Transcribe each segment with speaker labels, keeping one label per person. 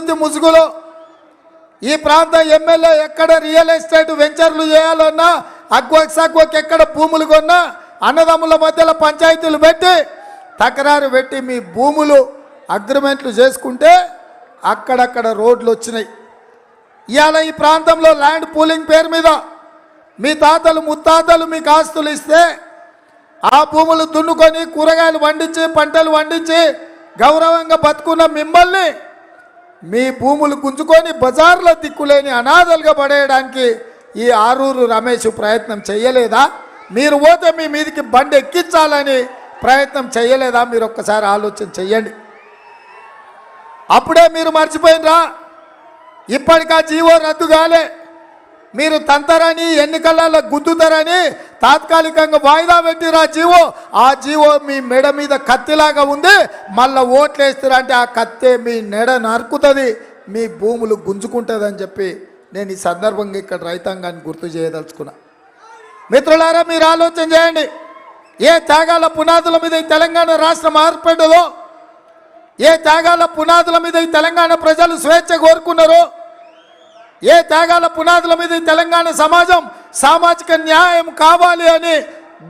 Speaker 1: అభివృద్ధి ముసుగులో ఈ ప్రాంత ఎమ్మెల్యే ఎక్కడ రియల్ ఎస్టేట్ వెంచర్లు చేయాలన్నా అగ్వక్ సగ్వక్ ఎక్కడ భూములు కొన్నా అన్నదమ్ముల మధ్యలో పంచాయతీలు పెట్టి తకరారు పెట్టి మీ భూములు అగ్రిమెంట్లు చేసుకుంటే అక్కడక్కడ రోడ్లు వచ్చినాయి. ఇవాళ ఈ ప్రాంతంలో ల్యాండ్ పూలింగ్ పేరు మీద మీ తాతలు ముత్తాతలు మీకు ఆస్తులు ఇస్తే ఆ భూములు దున్నుకొని కూరగాయలు పండించి పంటలు పండించి గౌరవంగా బతుకున్న మిమ్మల్ని మీ భూములు గుంజుకొని బజార్లో దిక్కులేని అనాథలుగా పడేయడానికి ఈ ఆరూరు రమేష్ ప్రయత్నం చేయలేదా? మీరు పోతే మీ మీదికి బండి ఎక్కించాలని ప్రయత్నం చేయలేదా? మీరు ఒక్కసారి ఆలోచన చెయ్యండి. అప్పుడే మీరు మర్చిపోయినరా? ఇప్పటికా జీవో రద్దు కాలే. మీరు తంతరని ఎన్నికలలో గుద్దుతారని తాత్కాలికంగా వాయిదా పెట్టిరా జీవో. ఆ జీవో మీ మెడ మీద కత్తిలాగా ఉంది. మళ్ళా ఓట్లు వేస్తారంటే ఆ కత్తే మీ నెడ నరుకుతుంది. మీ భూములు గుంజుకుంటుంది అని చెప్పి నేను ఈ సందర్భంగా ఇక్కడ రైతాంగాన్ని గుర్తు చేయదలుచుకున్నా. మిత్రులారా మీరు ఆలోచన చేయండి. ఏ త్యాగాల పునాదుల మీద ఈ తెలంగాణ రాష్ట్రం ఏర్పడ్డదో ఏ త్యాగాల పునాదుల మీద ఈ తెలంగాణ ప్రజలు స్వేచ్ఛ కోరుకున్నారో ఏ త్యాగాల పునాదుల మీద తెలంగాణ సమాజం సామాజిక న్యాయం కావాలి అని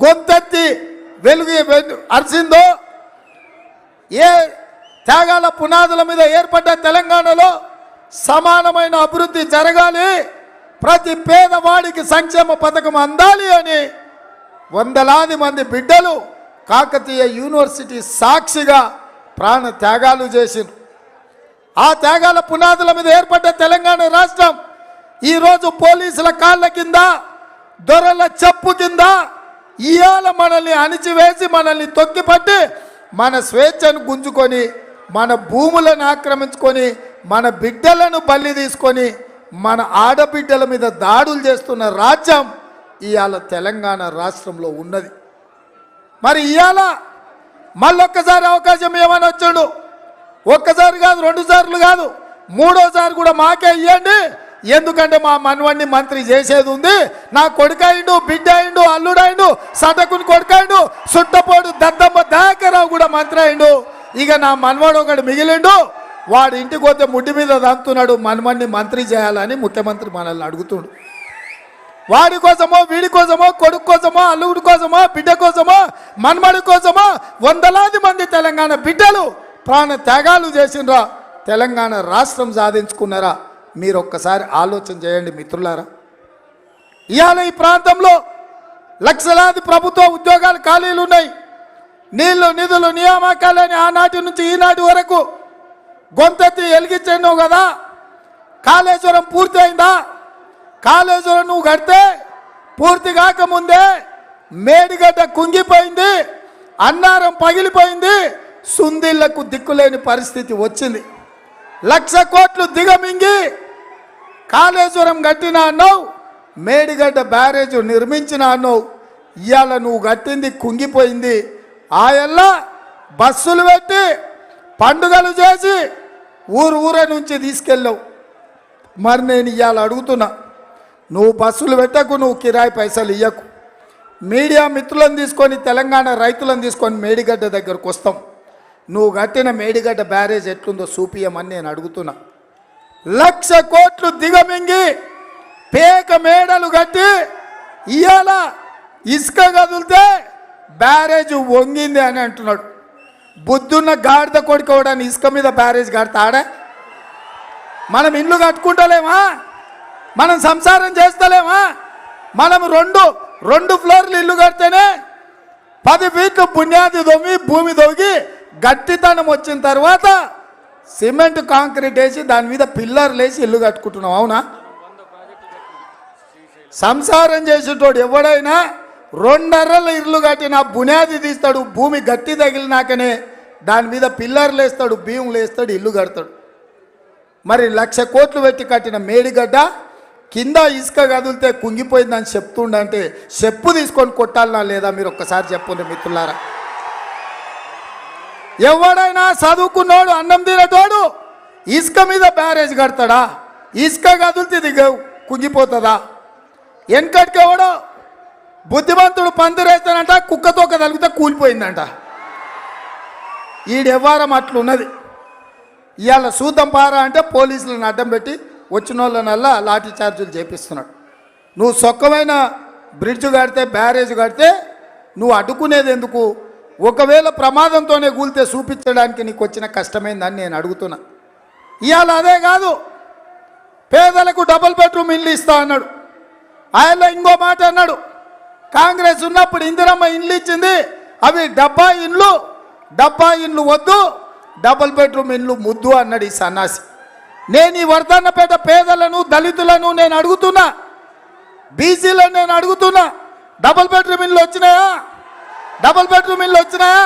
Speaker 1: గొంతెత్తి వెలుగు అరిచిందో ఏ త్యాగాల పునాదుల మీద ఏర్పడ్డ తెలంగాణలో సమానమైన అభివృద్ధి జరగాలి ప్రతి పేదవాడికి సంక్షేమ పథకం అందాలి అని వందలాది మంది బిడ్డలు కాకతీయ యూనివర్సిటీ సాక్షిగా ప్రాణ త్యాగాలు చేసిండ్రు ఆ త్యాగాల పునాదుల మీద ఏర్పడ్డ తెలంగాణ రాష్ట్రం ఈరోజు పోలీసుల కాళ్ళ కింద దొరల చెప్పు కింద ఇవాళ మనల్ని అణిచివేసి మనల్ని తొక్కిపట్టి మన స్వేచ్ఛను గుంజుకొని మన భూములను ఆక్రమించుకొని మన బిడ్డలను బలి తీసుకొని మన ఆడబిడ్డల మీద దాడులు చేస్తున్న రాజ్యం ఇవాళ తెలంగాణ రాష్ట్రంలో ఉన్నది. మరి ఇవాళ మళ్ళొక్కసారి అవకాశం ఏమని వచ్చాడు? ఒక్కసారి కాదు రెండు సార్లు కాదు. మూడోసారి కూడా మాకే ఇవ్వండి ఎందుకంటే మా మనవణ్ణి మంత్రి చేసేది ఉంది. నా కొడుకైండు బిడ్డ అయిండు అల్లుడైండు సటకుని కొడుకైండు సుట్టపోడు దద్దమ్మ దయాకరావు కూడా మంత్రి అయిండు. ఇక నా మనవాడు ఒకడు మిగిలిండు. వాడు ఇంటికి పోతే ముడ్డి మీద దంతున్నాడు మనవణ్ణి మంత్రి చేయాలని ముఖ్యమంత్రి మనల్ని అడుగుతుండు. వాడి కోసమో వీడి కోసమో కొడుకు కోసమో అల్లుడి కోసమో బిడ్డ కోసమో మన్మడి కోసమో వందలాది మంది తెలంగాణ బిడ్డలు ప్రాణ త్యాగాలు చేసినరా తెలంగాణ రాష్ట్రం సాధించుకున్నారా? మీరు ఒక్కసారి ఆలోచన చేయండి మిత్రులారా. ఇవాళ ఈ ప్రాంతంలో లక్షలాది ప్రభుత్వ ఉద్యోగాలు ఖాళీలు ఉన్నాయి. నీళ్ళు నిధులు నియామకాలని ఆనాటి నుంచి ఈనాటి వరకు గొంతెత్తి వెలిగించాను కదా. కాళేశ్వరం పూర్తి అయిందా? కాళేశ్వరం నువ్వు కడితే పూర్తి కాకముందే మేడిగడ్డ కుంగిపోయింది అన్నారం పగిలిపోయింది సుందిళ్ళకు దిక్కులేని పరిస్థితి వచ్చింది. లక్ష కోట్లు దిగమింగి కాళేశ్వరం కట్టినా అన్నావు మేడిగడ్డ బ్యారేజ్ నిర్మించిన అన్నావు ఇవాళ నువ్వు కట్టింది కుంగిపోయింది. ఆయల్లా బస్సులు పెట్టి పండుగలు చేసి ఊరు ఊర నుంచి తీసుకెళ్ళావు. మరి నేను ఇవాళ అడుగుతున్నా నువ్వు బస్సులు పెట్టకు నువ్వు కిరాయి పైసలు ఇయ్యకు. మీడియా మిత్రులను తీసుకొని తెలంగాణ రైతులను తీసుకొని మేడిగడ్డ దగ్గరకు వస్తాం. నువ్వు కట్టిన మేడిగడ్డ బ్యారేజ్ ఎట్లుందో చూపియమని నేను అడుగుతున్నా. లక్ష కోట్లు దిగమింగి పేక మేడలు కట్టి ఇవాళ ఇసుక కదిలితే బ్యారేజ్ వంగింది అని అంటున్నాడు. బుద్ధున్న గాడిద కొడుకోవడానికి ఇసుక మీద బ్యారేజ్ కడతాడా? మనం ఇల్లు కట్టుకుంటలేమా? మనం సంసారం చేస్తలేమా? మనం రెండు రెండు ఫ్లోర్లు ఇల్లు కడితేనే పది ఫీట్లు పుణ్యాది దొమ్మి భూమి దొగి గట్టితనం వచ్చిన తర్వాత సిమెంట్ కాంక్రీట్ వేసి దాని మీద పిల్లర్లు వేసి ఇల్లు కట్టుకుంటున్నాం అవునా? సంసారం చేసేటోడు ఎవడైనా రెండర్రలు ఇల్లు కట్టిన బునాది తీస్తాడు భూమి గట్టి తగిలినాకనే దాని మీద పిల్లర్లు వేస్తాడు బియ్యం లేస్తాడు ఇల్లు కడతాడు. మరి లక్ష కోట్లు పెట్టి కట్టిన మేడిగడ్డ కింద ఇసుక కదిలితే కుంగిపోయిందని చెప్తుండంటే చెప్పు తీసుకొని కొట్టాలనా లేదా మీరు ఒక్కసారి చెప్పండి మిత్రులారా? ఎవడైనా చదువుకున్నోడు అన్నం తినేటోడు ఇసుక మీద బ్యారేజ్ కడతాడా? ఇసుక కదులుతుంది కుంగిపోతుందా వెనకటికి ఎవడో బుద్ధిమంతుడు పందిరేస్తానంట కుక్కతోక తలిగితే కూలిపోయిందంట. ఈ అట్లున్నది. ఇవాళ సూతం పారా అంటే పోలీసులను అడ్డం పెట్టి వచ్చిన వాళ్ళనల్లా లాఠీ చార్జీలు చేపిస్తున్నాడు. నువ్వు సొక్కమైన బ్రిడ్జ్ కడితే బ్యారేజ్ కడితే నువ్వు అడ్డుకునేది ఎందుకు? ఒకవేళ ప్రమాదంతోనే కూలితే చూపించడానికి నీకు వచ్చిన కష్టమైందని నేను అడుగుతున్నా. ఇవాళ అదే కాదు. పేదలకు డబుల్ బెడ్రూమ్ ఇల్లు ఇస్తా అన్నాడు. ఆయన ఇంకో మాట అన్నాడు. కాంగ్రెస్ ఉన్నప్పుడు ఇందిరమ్మ ఇండ్లు ఇచ్చింది. అవి డబ్బా ఇండ్లు డబ్బా ఇండ్లు వద్దు డబుల్ బెడ్రూమ్ ఇండ్లు ముద్దు అన్నాడు ఈ సన్నాసి. నేను ఈ వర్ధన్నపేట పేదలను దళితులను నేను అడుగుతున్నా. బీసీలను నేను అడుగుతున్నా. డబుల్ బెడ్రూమ్ ఇల్లు వచ్చినాయా? డబుల్ బెడ్రూమ్ ఇల్లు వచ్చినాయా?